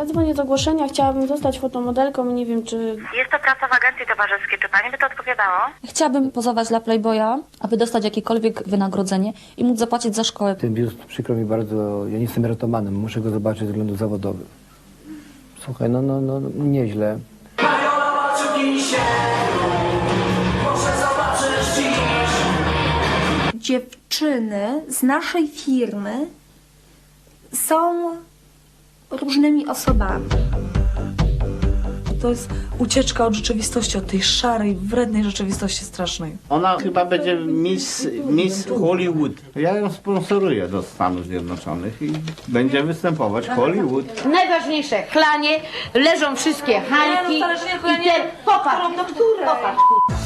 Ja dzwonię z ogłoszenia, chciałabym zostać fotomodelką i nie wiem, czy... Jest to praca w agencji towarzyskiej. Czy pani by to odpowiadało? Chciałabym pozować dla Playboya, aby dostać jakiekolwiek wynagrodzenie i móc zapłacić za szkołę. Ten biust przykro mi bardzo, ja nie jestem ratomanem, muszę go zobaczyć ze względów zawodowych. Słuchaj, no, no, no, nieźle. dziewczyny z naszej firmy są różnymi osobami. To jest ucieczka od rzeczywistości, od tej szarej, wrednej rzeczywistości strasznej. Ona chyba będzie Miss, Miss Hollywood. Ja ją sponsoruję do Stanów Zjednoczonych i będzie występować Hollywood. Najważniejsze, klanie, leżą wszystkie hańki i ten, popatrz, popatrz,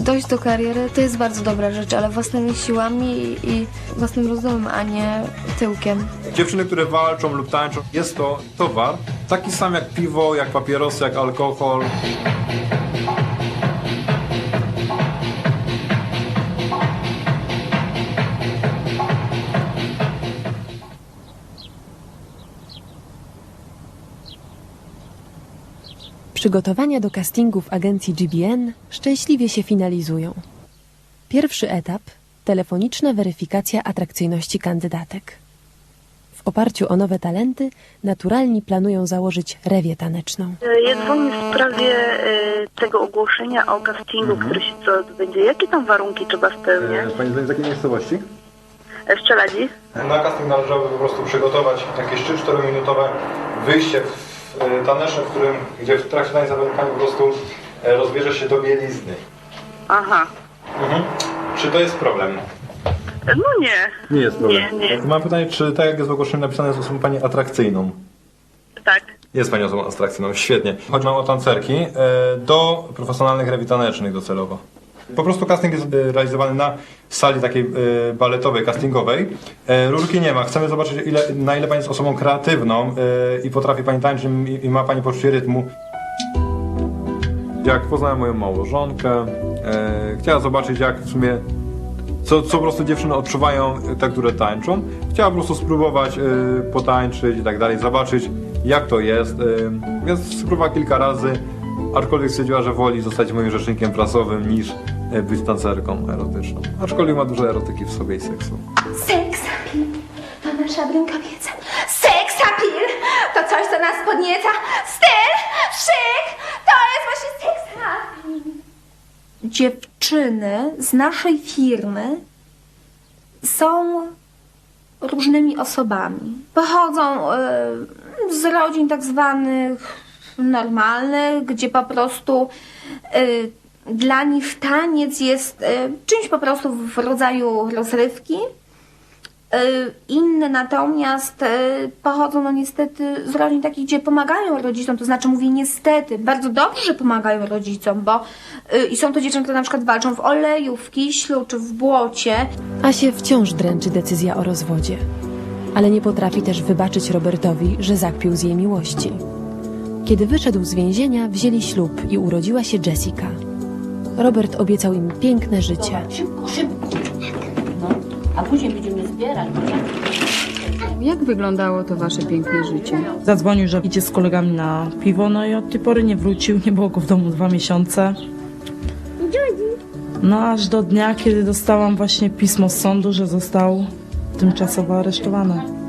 Dojść do kariery to jest bardzo dobra rzecz, ale własnymi siłami i własnym rozumem, a nie tyłkiem. Dziewczyny, które walczą lub tańczą, jest to towar, taki sam jak piwo, jak papierosy, jak alkohol. Przygotowania do castingu w agencji GBN szczęśliwie się finalizują. Pierwszy etap telefoniczna weryfikacja atrakcyjności kandydatek. W oparciu o nowe talenty naturalni planują założyć rewię taneczną. Ja dzwonię w sprawie e, tego ogłoszenia o castingu, który się co odbędzie. Jakie tam warunki trzeba spełniać? Pani z jakiej miejscowości? E, Strzeladzi? Na casting należałoby po prostu przygotować jakieś 3-4 minutowe wyjście w e, taneczne, w którym, gdzie w trakcie tańca po prostu e, rozbierze się do bielizny. Aha. Mhm. Czy to jest problem? No nie. Nie jest problem. Nie, nie. Mam pytanie, czy tak jak jest w ogłoszeniu napisane, jest osobą pani atrakcyjną? Tak. Jest pani osobą atrakcyjną, świetnie. Chodzi nam o tancerki e, do profesjonalnych rewi tanecznych docelowo. Po prostu casting jest e, realizowany na sali takiej e, baletowej, castingowej. E, rurki nie ma. Chcemy zobaczyć, ile, na ile pani jest osobą kreatywną i potrafi pani tańczyć i, ma pani poczucie rytmu. Jak poznałem moją małżonkę, chciała zobaczyć, jak w sumie co, co po prostu dziewczyny odczuwają, te, które tańczą. Chciała po prostu spróbować potańczyć i tak dalej, zobaczyć jak to jest. Więc spróbowała kilka razy, aczkolwiek stwierdziła, że woli zostać moim rzecznikiem prasowym niż być tancerką erotyczną. Aczkolwiek ma dużo erotyki w sobie i seksu. Seks appeal to nasza rękawica. Seks appeal to coś, co nas podnieca. Styl, szyk, to jest właśnie seks appeal. Dziewczyny z naszej firmy są różnymi osobami. Pochodzą e, z rodzin tak zwanych normalnych, gdzie po prostu e, dla nich taniec jest e, czymś po prostu w rodzaju rozrywki. E, Inne natomiast e, pochodzą no niestety z rodzin takich, gdzie pomagają rodzicom, to znaczy mówię niestety, bardzo dobrze, pomagają rodzicom, bo i są to dziewczyny, które na przykład walczą w oleju, w kiślu czy w błocie. Asie wciąż dręczy decyzja o rozwodzie, ale nie potrafi też wybaczyć Robertowi, że zakpił z jej miłości. Kiedy wyszedł z więzienia, wzięli ślub i urodziła się Jessica. Robert obiecał im piękne życie. szybko, szybko. No, a później będziemy zbierać. Jak wyglądało to wasze piękne życie? Zadzwonił, że idzie z kolegami na piwo, no i od tej pory nie wrócił, nie było go w domu dwa miesiące. No aż do dnia, kiedy dostałam właśnie pismo z sądu, że został tymczasowo aresztowany.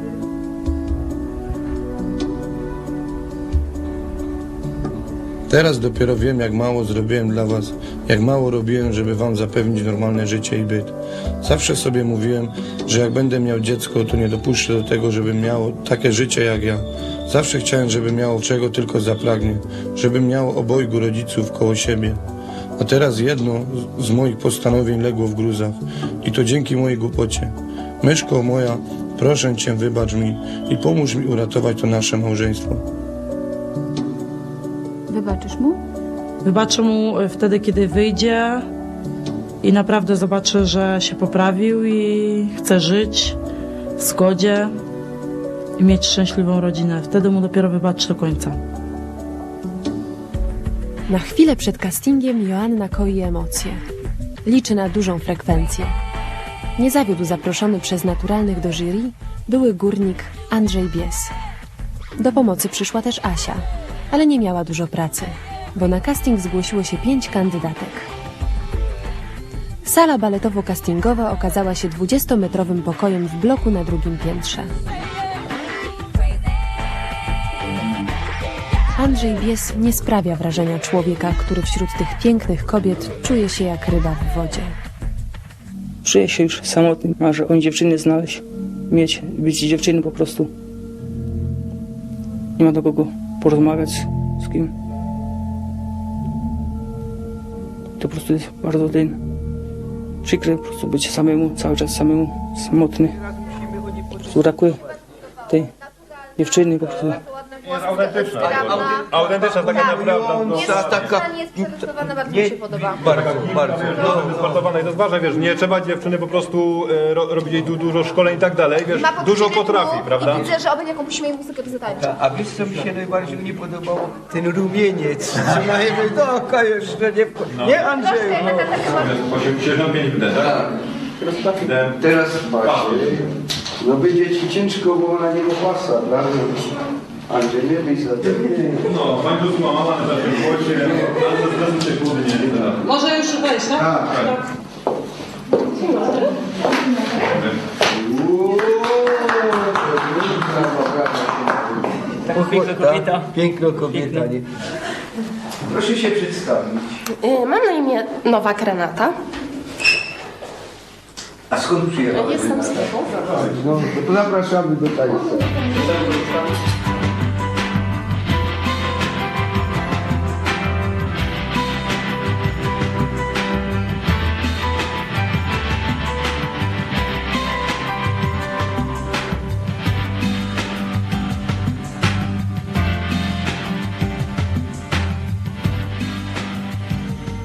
Teraz dopiero wiem, jak mało zrobiłem dla was, jak mało robiłem, żeby wam zapewnić normalne życie i byt. Zawsze sobie mówiłem, że jak będę miał dziecko, to nie dopuszczę do tego, żeby miało takie życie jak ja. Zawsze chciałem, żeby miało czego tylko zapragnie, żeby miało obojgu rodziców koło siebie. A teraz jedno z- moich postanowień legło w gruzach i to dzięki mojej głupocie. Myszko moja, proszę cię, wybacz mi i pomóż mi uratować to nasze małżeństwo. Wybaczysz mu? Wybaczę mu e, wtedy, kiedy wyjdzie i naprawdę zobaczę, że się poprawił i chce żyć w zgodzie i mieć szczęśliwą rodzinę. Wtedy mu dopiero wybaczę do końca. Na chwilę przed castingiem Joanna koi emocje. Liczy na dużą frekwencję. Nie zawiódł zaproszony przez naturalnych do jury były górnik Andrzej Bies. Do pomocy przyszła też Asia, ale nie miała dużo pracy, bo na casting zgłosiło się pięć kandydatek. Sala baletowo-castingowa okazała się 20-metrowym pokojem w bloku na drugim piętrze. Andrzej Bies nie sprawia wrażenia człowieka, który wśród tych pięknych kobiet czuje się jak ryba w wodzie. Czuję się już samotny, marzę o dziewczyny znaleźć, mieć, być dziewczyny po prostu. Nie ma do kogo porozmawiać z kim. To po prostu jest bardzo ten przykre po prostu być samemu, cały czas samemu, samotny. Po prostu brakuje tej dziewczyny po prostu. Jest autentyczna. Autentyczna, taka naprawdę. No, taka... jest przetestowana, bardzo mi się podoba. bardzo, bardzo. No, sportowana i to jest ważne, wiesz, nie trzeba dziewczyny po prostu e, ro, robić jej du, dużo szkoleń i tak dalej, wiesz, Ma dużo potrafi, prawda? I widzę, że obie jaką musimy jej muzykę zatańczyć. A wiesz co mi się najbardziej nie podobało? Ten rumieniec. Że na jego jeszcze nie... No. Nie Andrzeju. No. 85 wtedy, tak? Teraz patrzcie. No będzie ci ciężko, bo na niego pasa, prawda? Andrzej, nie byś za to. No, pani tu mama, mamy zawsze w głosie, ale zaraz się głowy nie da. Może już wejść, tak? Tak, tak. Piękna kobieta. Piękna kobieta, nie? Proszę się przedstawić. Y, Mam na imię Nowak Renata. A skąd przyjechałeś? Jestem z Tychów. No, to zapraszamy do tańca.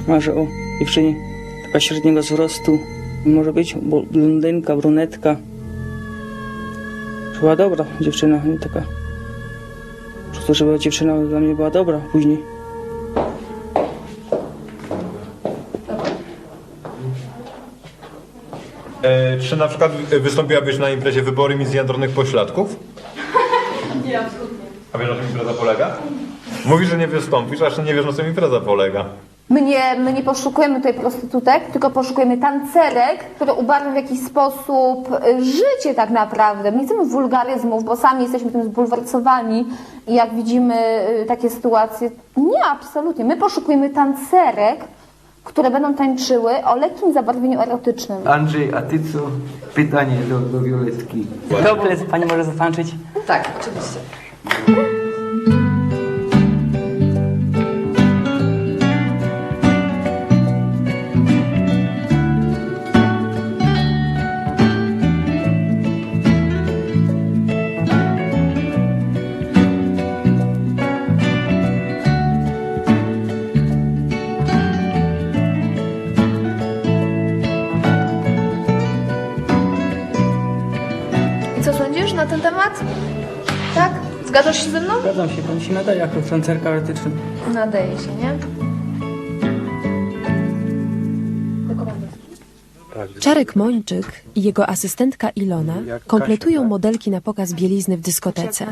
Marzę o dziewczynie taka średniego wzrostu. Może być blondynka, brunetka. Była dobra dziewczyna, nie taka. Po prostu, żeby dziewczyna dla mnie była dobra później. E, czy na przykład wystąpiłabyś na imprezie wybory Miss Jędrnych Pośladków? Nie, absolutnie. A wiesz, na czym impreza polega? Mówisz, że nie wystąpisz, a jeszcze nie wiesz, na czym impreza polega. My nie, my nie poszukujemy tutaj prostytutek, tylko poszukujemy tancerek, które ubarwią w jakiś sposób y, życie tak naprawdę. My nie chcemy wulgaryzmów, bo sami jesteśmy tym zbulwersowani i jak widzimy y, takie sytuacje, nie, absolutnie. My poszukujemy tancerek, które będą tańczyły o lekkim zabarwieniu erotycznym. Andrzej, a ty co? Pytanie do, do Violetki. Dobrze, pani może zatańczyć? Tak, oczywiście. Ten temat? Tak? Zgadzasz się ze mną? Zgadzam się, pani się nadaje jako tancerka erotyczna. Nadaje się, nie? Czarek Mończyk i jego asystentka Ilona kompletują modelki na pokaz bielizny w dyskotece.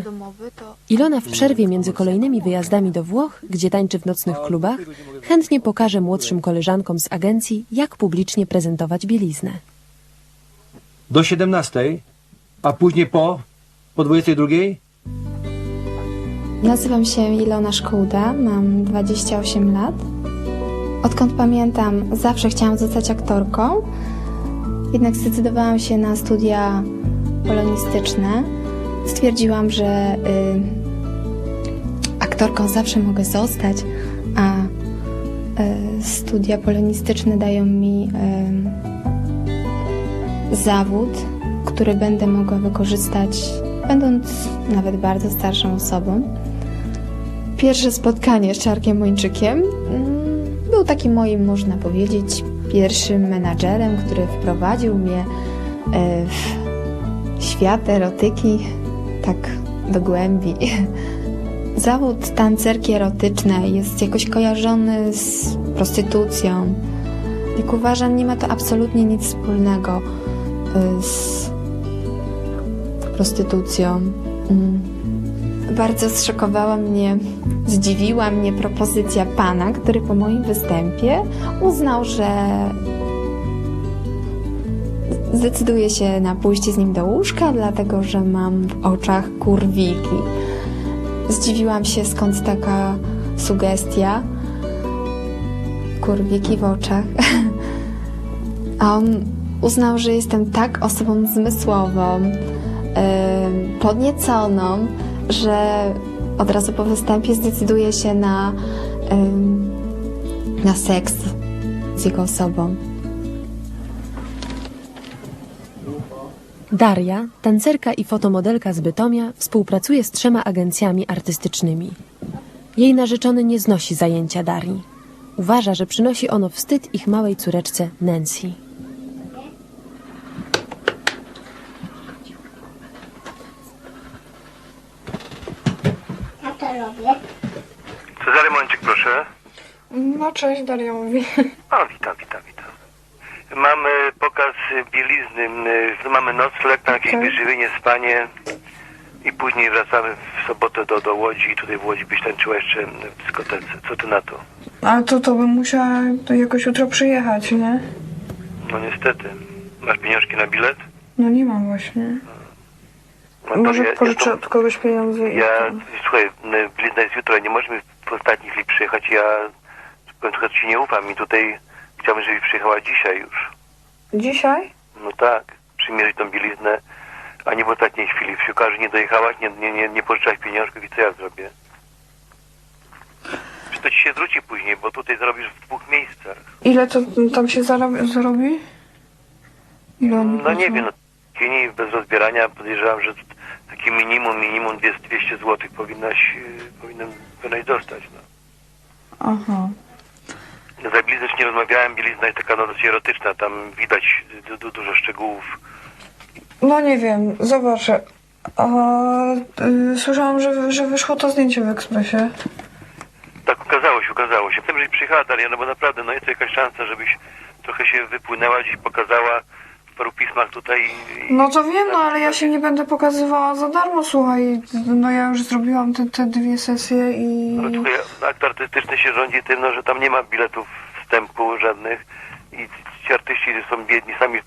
Ilona w przerwie między kolejnymi wyjazdami do Włoch, gdzie tańczy w nocnych klubach, chętnie pokaże młodszym koleżankom z agencji, jak publicznie prezentować bieliznę. Do 17, a później po? Po 22? Nazywam się Ilona Szkołda, mam 28 lat. Odkąd pamiętam, zawsze chciałam zostać aktorką, jednak zdecydowałam się na studia polonistyczne. Stwierdziłam, że y, aktorką zawsze mogę zostać, a y, studia polonistyczne dają mi y, zawód, który będę mogła wykorzystać, będąc nawet bardzo starszą osobą. Pierwsze spotkanie z Czarkiem Mończykiem mm, był takim moim, można powiedzieć, pierwszym menadżerem, który wprowadził mnie e, w świat erotyki tak do głębi. Zawód tancerki erotycznej jest jakoś kojarzony z prostytucją. Jak uważam, nie ma to absolutnie nic wspólnego e, z prostytucją. Mm. Bardzo zszokowała mnie, zdziwiła mnie propozycja pana, który po moim występie uznał, że zdecyduje się na pójście z nim do łóżka, dlatego że mam w oczach kurwiki. Zdziwiłam się, skąd taka sugestia. Kurwiki w oczach. A on uznał, że jestem tak osobą zmysłową, podnieconą, że od razu po występie zdecyduje się na, na seks z jego osobą. Daria, tancerka i fotomodelka z Bytomia, współpracuje z trzema agencjami artystycznymi. Jej narzeczony nie znosi zajęcia Darii. Uważa, że przynosi ono wstyd ich małej córeczce Nancy. Co za remoncik, proszę? No cześć, Daria mówi. O, witam, witam, witam. Mamy pokaz bielizny, mamy nocleg, na jakieś wyżywienie, spanie i później wracamy w sobotę do, do Łodzi i tutaj w Łodzi byś tańczyła jeszcze w dyskotece. Co ty na to? A to to bym musiała to jakoś jutro przyjechać, nie? No niestety. Masz pieniążki na bilet? No nie mam właśnie. No Może ja- pożyczę ja od kogoś pieniądze. Ja, słuchaj, y, blizna jest jutro, nie możemy w ostatniej chwili przyjechać. Ja trochę ci nie ufam i tutaj chciałbym, żebyś przyjechała dzisiaj już. Dzisiaj? No tak, przymierzyć tą bieliznę, a nie w ostatniej chwili. W siłkarzu nie dojechałaś, nie, nie, nie, nie pożyczałaś pieniążków i co ja zrobię? Czy to ci się zwróci później, bo tutaj zrobisz w dwóch miejscach. Ile to tam się zarobi? oni No nie wiem, no, kini bez rozbierania podejrzewam, że taki minimum, minimum 200, 200 zł powinnaś, yy, powinien, powinnaś dostać. No. Aha. Za bliznę nie rozmawiałem, bielizna jest taka no, dosyć erotyczna, tam widać du, du, dużo szczegółów. No nie wiem, zobaczę. A, y, słyszałam, że, że wyszło to zdjęcie w ekspresie. Tak, ukazało się, ukazało się. Chcę, żebyś przyjechała Daria, no bo naprawdę, no jest to jakaś szansa, żebyś trochę się wypłynęła, gdzieś pokazała paru pismach tutaj. No to wiem, no ale ja się nie będę pokazywała za darmo, słuchaj. No ja już zrobiłam te, te dwie sesje i... Tutaj akt artystyczny się rządzi tym, no, że tam nie ma biletów wstępu żadnych i ci artyści są biedni, sami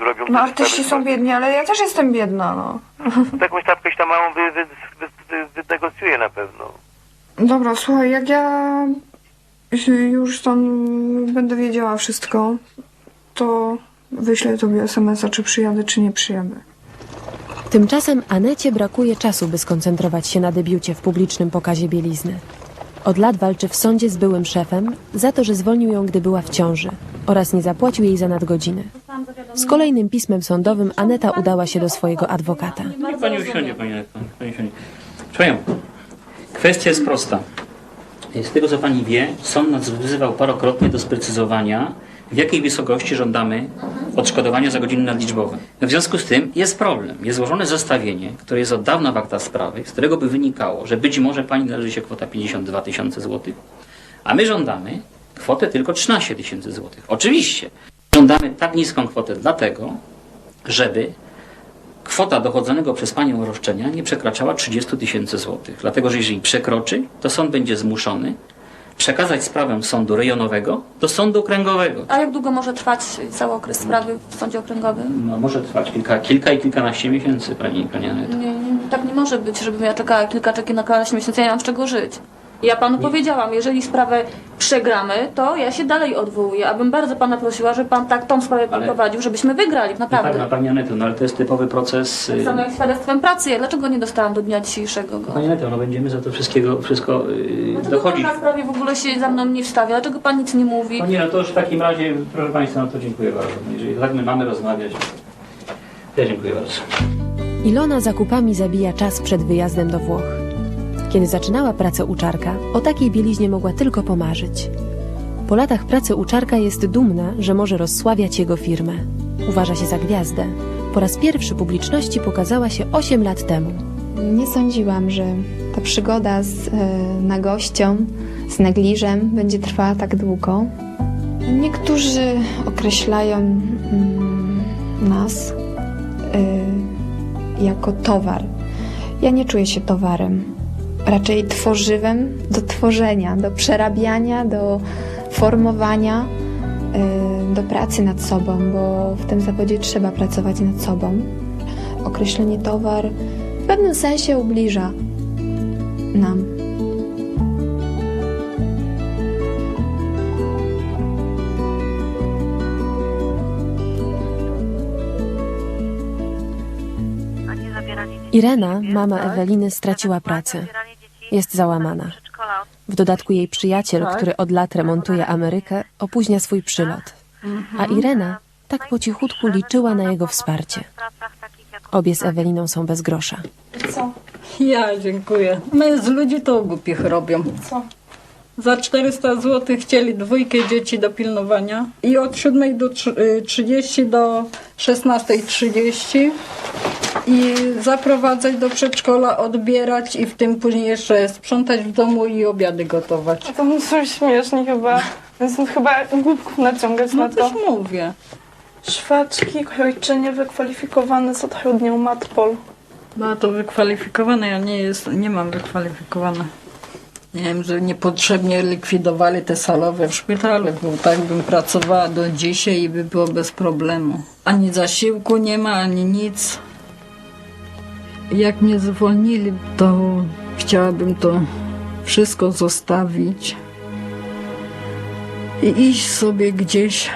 robią... No artyści sprawy. są biedni, ale ja też jestem biedna, no. Taką stawkę się tam małą wy, wy, wy, wy, na pewno. Dobra, słuchaj, jak ja już tam będę wiedziała wszystko, to wyślę tobie SMS-a, czy przyjadę, czy nie przyjadę. Tymczasem Anecie brakuje czasu, by skoncentrować się na debiucie w publicznym pokazie bielizny. Od lat walczy w sądzie z byłym szefem za to, że zwolnił ją, gdy była w ciąży oraz nie zapłacił jej za nadgodziny. Z kolejnym pismem sądowym Aneta udała się do swojego adwokata. Niech pani usiądzie, pani niech pani usiądzie. Proszę panią, kwestia jest prosta. Z tego co pani wie, sąd nas wzywał parokrotnie do sprecyzowania, w jakiej wysokości żądamy odszkodowania za godziny nadliczbowe. W związku z tym jest problem. Jest złożone zestawienie, które jest od dawna w aktach sprawy, z którego by wynikało, że być może pani należy się kwota 52 tysiące złotych, a my żądamy kwotę tylko 13 tysięcy złotych. Oczywiście żądamy tak niską kwotę dlatego, żeby kwota dochodzonego przez panią roszczenia nie przekraczała 30 tysięcy złotych. Dlatego, że jeżeli przekroczy, to sąd będzie zmuszony przekazać sprawę sądu rejonowego do sądu okręgowego. A jak długo może trwać cały okres sprawy w sądzie okręgowym? No, może trwać kilka, kilka i kilkanaście miesięcy, pani, pani Aneto. Nie, nie, tak nie może być, żebym ja czekała kilka czy kilkanaście miesięcy, ja nie mam z czego żyć. Ja panu powiedziałam, jeżeli sprawę przegramy, to ja się dalej odwołuję. Abym bardzo pana prosiła, żeby pan tak tą sprawę Ale- prowadził, żebyśmy wygrali, No naprawdę. tak, no, pani Aneto, no ale to jest typowy proces. Tak y, samo jak świadectwem pracy. Ja dlaczego nie dostałam do dnia dzisiejszego go? Pani Aneto, no będziemy za to wszystkiego, wszystko yy, Dlaczego dochodzić. pan na sprawie w ogóle się za mną nie wstawia? Dlaczego pan nic nie mówi? No nie, no to już w takim razie, proszę Państwa, no to dziękuję bardzo. Jeżeli tak my mamy rozmawiać, to ja dziękuję bardzo. Ilona zakupami zabija czas przed wyjazdem do Włoch. Kiedy zaczynała pracę uczarka, o takiej bieliźnie mogła tylko pomarzyć. Po latach pracy uczarka jest dumna, że może rozsławiać jego firmę. Uważa się za gwiazdę. Po raz pierwszy publiczności pokazała się 8 lat temu. Nie sądziłam, że ta przygoda z e, nagością, z negliżem będzie trwała tak długo. Niektórzy określają mm, nas e, jako towar. Ja nie czuję się towarem. Raczej tworzywem do tworzenia, do przerabiania, do formowania, y, do pracy nad sobą, bo w tym zawodzie trzeba pracować nad sobą. Określenie towar w pewnym sensie ubliża nam. Irena, mama Eweliny, straciła pracę. Jest załamana. W dodatku jej przyjaciel, który od lat remontuje Amerykę, opóźnia swój przylot. A Irena tak po cichutku liczyła na jego wsparcie. Obie z Eweliną są bez grosza. Co? Ja dziękuję. My z ludzi to głupich robią. Co? Za 400 zł chcieli dwójkę dzieci do pilnowania i od 7 do trzy- y, 30 do 16.30 i zaprowadzać do przedszkola, odbierać i w tym później jeszcze sprzątać w domu i obiady gotować. To no są śmieszni chyba. Więc chyba głupków naciągać No na to. też mówię. Szwaczki, krojczynie wykwalifikowane zatrudnią Matpol. Ma to wykwalifikowane, ja nie, jest, nie mam wykwalifikowane. Nie wiem, że niepotrzebnie likwidowali te salowe w szpitalu, bo tak bym pracowała do dzisiaj i by było bez problemu. Ani zasiłku nie ma, ani nic. Jak mnie zwolnili, to chciałabym to wszystko zostawić i iść sobie gdzieś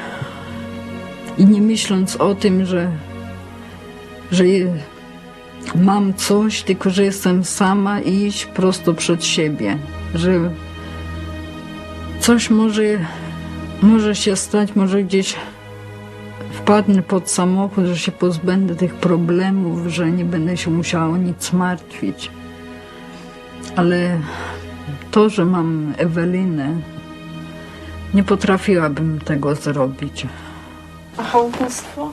i nie myśląc o tym, że, że mam coś, tylko że jestem sama i iść prosto przed siebie, że coś może, może się stać, może gdzieś wpadnę pod samochód, że się pozbędę tych problemów, że nie będę się musiała o nic martwić. Ale to, że mam Ewelinę, nie potrafiłabym tego zrobić. A chałupnictwo?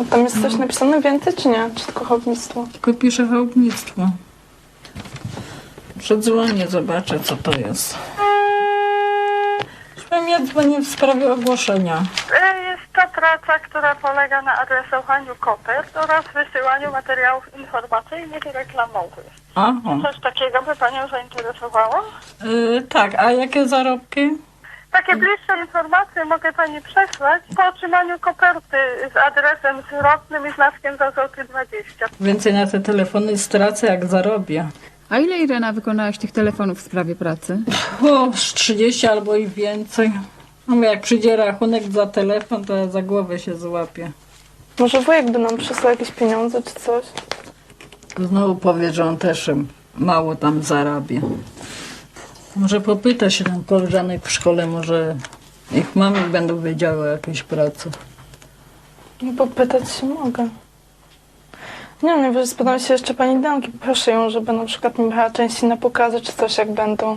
A tam jest coś napisane więcej, czy nie? Czy tylko chałupnictwo? Tylko piszę chałupnictwo. Przedzwonię, zobaczę co to jest. Ja dzwonię w sprawie ogłoszenia. Jest to praca, która polega na adresowaniu kopert oraz wysyłaniu materiałów informacyjnych i reklamowych. Aha. Coś takiego by Panią zainteresowało? Y, tak, a jakie zarobki? Takie bliższe informacje mogę Pani przesłać po otrzymaniu koperty z adresem zwrotnym i znaczkiem za złoty 20. Więcej na te telefony stracę, jak zarobię. A ile Irena wykonałaś tych telefonów w sprawie pracy? O, z 30 albo i więcej. No jak przyjdzie rachunek za telefon, to ja za głowę się złapię. Może wujek by nam przysłał jakieś pieniądze, czy coś? Znowu powie, że on też mało tam zarabia. Może popyta się tam koleżanek w szkole, może ich mamy będą wiedziały o jakiejś pracy. No popytać się mogę. Nie wiem, spytam się jeszcze pani Danki. Proszę ją, żeby na przykład mi brała części na pokazy, czy coś jak będą.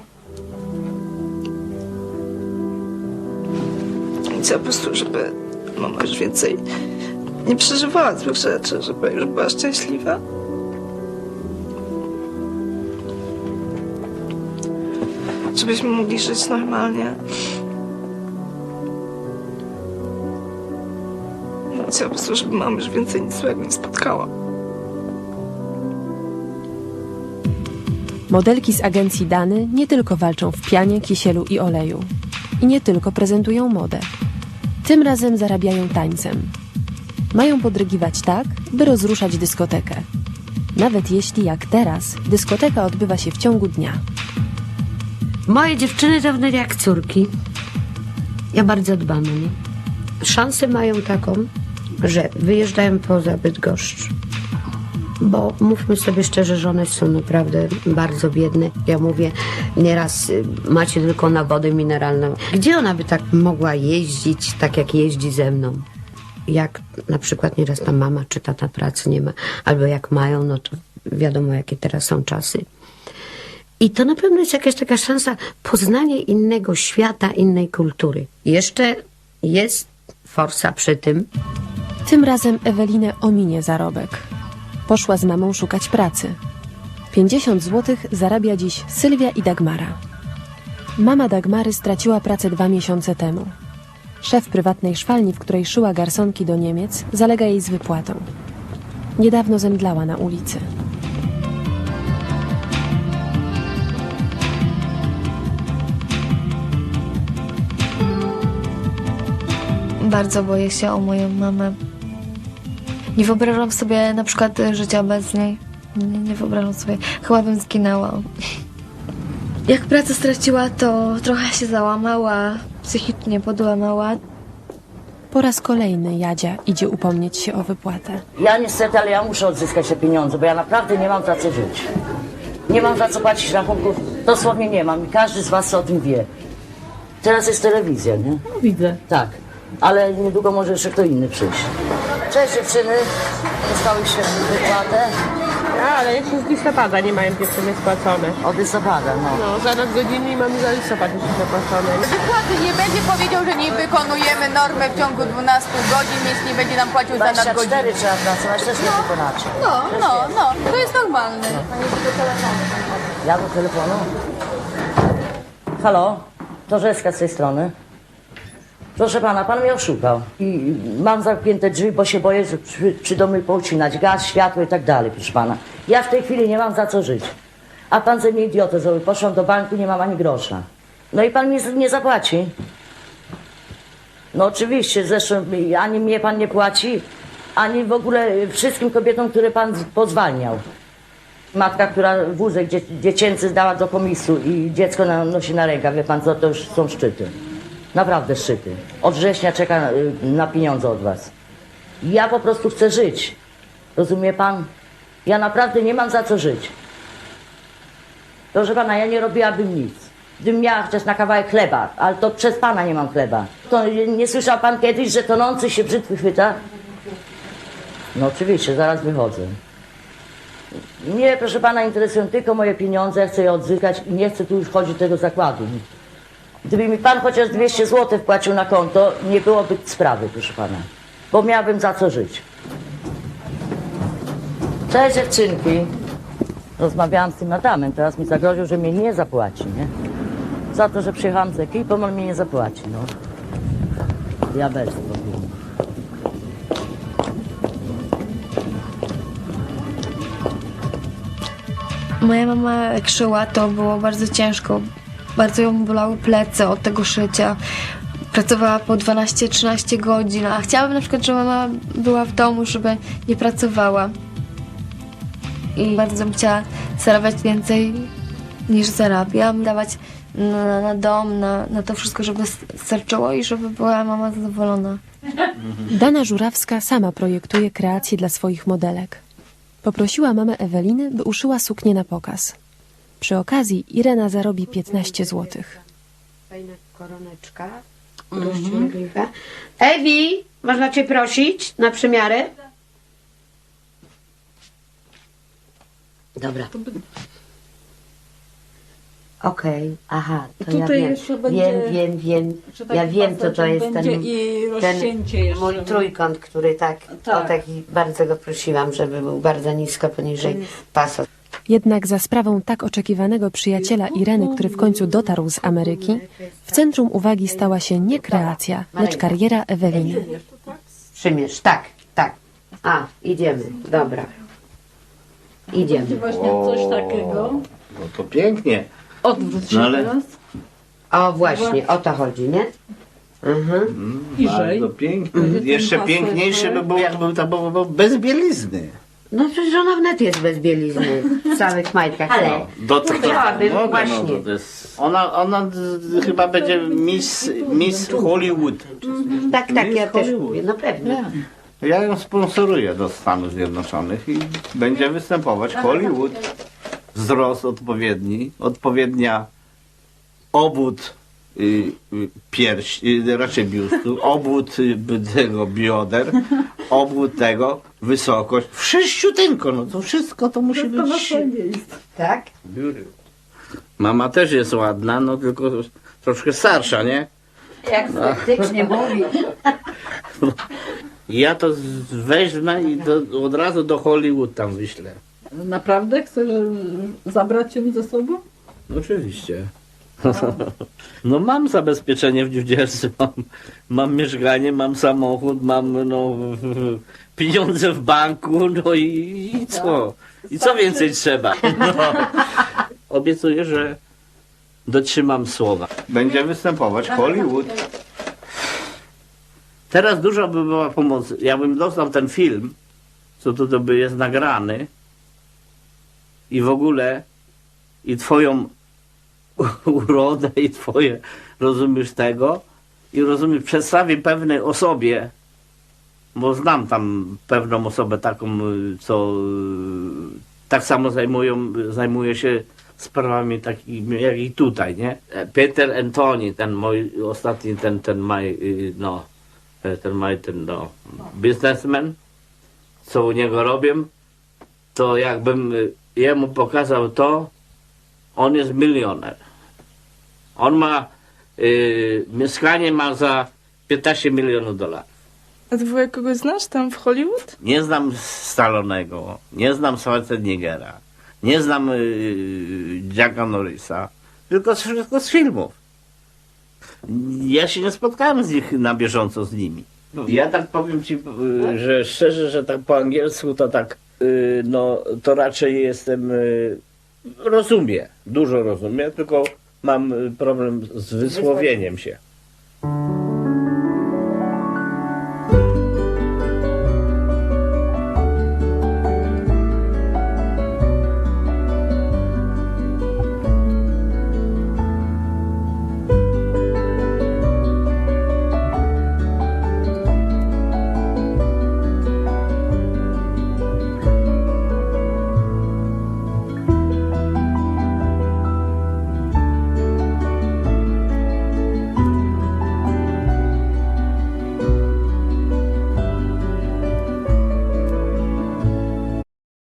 Chcę po prostu, żeby mama już więcej nie przeżywała złych rzeczy, żeby już była szczęśliwa. Żebyśmy mogli żyć normalnie. Chcę po prostu, żeby mama już więcej nic złego nie spotkała. Modelki z agencji Dany nie tylko walczą w pianie, kisielu i oleju. I nie tylko prezentują modę. Tym razem zarabiają tańcem. Mają podrygiwać tak, by rozruszać dyskotekę. Nawet jeśli, jak teraz, dyskoteka odbywa się w ciągu dnia. Moje dziewczyny wtedy jak córki. Ja bardzo dbam o nie. Szansę mają taką, że wyjeżdżają poza Bydgoszcz. Bo mówmy sobie szczerze, że one są naprawdę bardzo biedne. Ja mówię, nieraz y, macie tylko na wodę mineralną. Gdzie ona by tak mogła jeździć, tak jak jeździ ze mną? Jak na przykład nieraz ta mama czy tata pracy nie ma, albo jak mają, no to wiadomo, jakie teraz są czasy. I to na pewno jest jakaś taka szansa poznania innego świata, innej kultury. Jeszcze jest forsa przy tym. Tym razem Ewelinę ominie zarobek. Poszła z mamą szukać pracy. 50 zł zarabia dziś Sylwia i Dagmara. Mama Dagmary straciła pracę dwa miesiące temu. Szef prywatnej szwalni, w której szyła garsonki do Niemiec, zalega jej z wypłatą. Niedawno zemdlała na ulicy. Bardzo boję się o moją mamę. Nie wyobrażam sobie na przykład y, życia bez niej. Nie, nie wyobrażam sobie. Chyba bym zginęła. Jak pracę straciła, to trochę się załamała, psychicznie podłamała. Po raz kolejny Jadzia idzie upomnieć się o wypłatę. Ja niestety, ale ja muszę odzyskać te pieniądze, bo ja naprawdę nie mam za co żyć. Nie mam za co płacić rachunków, dosłownie nie mam i każdy z was o tym wie. Teraz jest telewizja, nie? Widzę. Tak, ale niedługo może jeszcze kto inny przyjść. Cześć dziewczyny, dostałyście wypłatę? Ale jeszcze z listopada nie mają dziewczyny spłacone. Od listopada, no. No, zaraz godziny i mamy za listopad jeszcze zapłacone. Wykłady nie będzie powiedział, że nie wykonujemy normę w ciągu 12 godzin, więc nie będzie nam płacił za 24 nadgodziny. trzeba pracować, też nie wykonacie. No, no, no, to jest normalne. Ja do telefonu. Halo, to Rzeska z tej strony. Proszę pana, pan mnie oszukał. I mam zamknięte drzwi, bo się boję, że przy, przyjdą mi poucinać gaz, światło i tak dalej, proszę pana. Ja w tej chwili nie mam za co żyć. A pan ze mnie idiotę zrobił. Poszłam do banku, nie mam ani grosza. No i pan mi nie zapłaci. No oczywiście, zresztą ani mnie pan nie płaci, ani w ogóle wszystkim kobietom, które pan pozwalniał. Matka, która wózek dzie dziecięcy zdała do komisu i dziecko nosi na rękach, wie pan co, to już są szczyty. Naprawdę szczyty. Od września czeka y, na pieniądze od was. Ja po prostu chcę żyć. Rozumie pan? Ja naprawdę nie mam za co żyć. Proszę pana, ja nie robiłabym nic. Gdybym miała chociaż na kawałek chleba, ale to przez pana nie mam chleba. To nie nie słyszał pan kiedyś, że tonący się brzytwy chwyta? No oczywiście, zaraz wychodzę. Nie, proszę pana, interesują tylko moje pieniądze, ja chcę je odzyskać i nie chcę tu już chodzić do tego zakładu. Gdyby mi pan chociaż 200 zł wpłacił na konto, nie byłoby sprawy, proszę pana. Bo miałabym za co żyć. Cześć dziewczynki. Rozmawiałam z tym Adamem, teraz mi zagroził, że mnie nie zapłaci, nie? Za to, że przyjechałam z ekipą, on mnie nie zapłaci, no. Diabelstwo. Moja mama jak szyła, to było bardzo ciężko. Bardzo ją bolały plecy od tego szycia. Pracowała po 12-13 godzin, a chciałabym na przykład, żeby mama była w domu, żeby nie pracowała. I bardzo bym chciała zarabiać więcej niż zarabiam, dawać na, na dom, na, na to wszystko, żeby starczyło i żeby była mama zadowolona. Dana Żurawska sama projektuje kreacje dla swoich modelek. Poprosiła mamę Eweliny, by uszyła suknię na pokaz. Przy okazji Irena zarobi 15 zł. Fajna koroneczka, rozciągliwa. Ewi, można cię prosić na przymiarę? Dobra. Okej, aha, to ja Tutaj wiem, jeszcze będzie- wiem, wiem, wiem, że taki ja wiem, co to pasażer jest ten, będzie i ten jeszcze. mój trójkąt, który tak, Tak. o taki bardzo go prosiłam, żeby był bardzo nisko poniżej pasa. Jednak za sprawą tak oczekiwanego przyjaciela Ireny, który w końcu dotarł z Ameryki, w centrum uwagi stała się nie kreacja, lecz kariera Eweliny. Przymierz, tak, tak. A, idziemy, dobra. Idziemy. Właśnie coś takiego. No to pięknie. Odwróć się No ale- teraz. O, właśnie, o to chodzi, nie? Mhm. Niżej. Bardzo pięknie. Będzie ten Jeszcze pasek, piękniejszy nie? by był, jakby to było bez bielizny. No przecież ona wnet jest bez bielizny, w całych majtkach, ale No, do to, to, no, właśnie. No, to jest, ona, ona z- chyba będzie Miss, Miss Hollywood. Tak, tak, ja też mówię, no pewnie. Ja ją sponsoruję do Stanów Zjednoczonych i będzie występować Hollywood. Wzrost odpowiedni, odpowiednia obwód pierś, y, raczej biustu, obwód y, tego bioder, obwód tego, wysokość, wszyściutynko, no to wszystko to musi być... Tak? Mama też jest ładna, no tylko troszkę starsza, nie? Jak No. faktycznie mówi. Ja to weźmę i do, od razu do Hollywood tam wyślę. Naprawdę chcesz zabrać ją ze sobą? Oczywiście. No mam zabezpieczenie w New Jersey, mam, mam mieszkanie, mam samochód, mam no, pieniądze w banku, no i, i co? I co więcej trzeba? No. Obiecuję, że dotrzymam słowa. Będzie występować Hollywood. Teraz dużo by była pomoc. Jakbym dostał ten film, co tu to by jest nagrany i w ogóle i twoją urodę i twoje, rozumiesz tego i rozumiesz, przedstawię pewnej osobie, bo znam tam pewną osobę taką, co y, tak samo zajmują, zajmuje się sprawami takimi jak i tutaj, nie? E, Peter Antoni, ten mój ostatni, ten, ten maj, y, no, e, ten maj, ten, no, biznesmen, co u niego robię, to jakbym y, jemu pokazał to, on jest milioner. On ma, y, mieszkanie ma za 15 milionów dolarów. A ty kogoś znasz tam w Hollywood? Nie znam Stalonego, nie znam Schwarzeneggera, nie znam y, Jacka Norrisa, tylko z- wszystko z filmów. Ja się nie spotkałem z nich na bieżąco z nimi. Ja tak powiem ci, y, że szczerze, że tak po angielsku to tak, y, no to raczej jestem, rozumiem, dużo rozumiem, tylko mam y, problem z wysłowieniem się.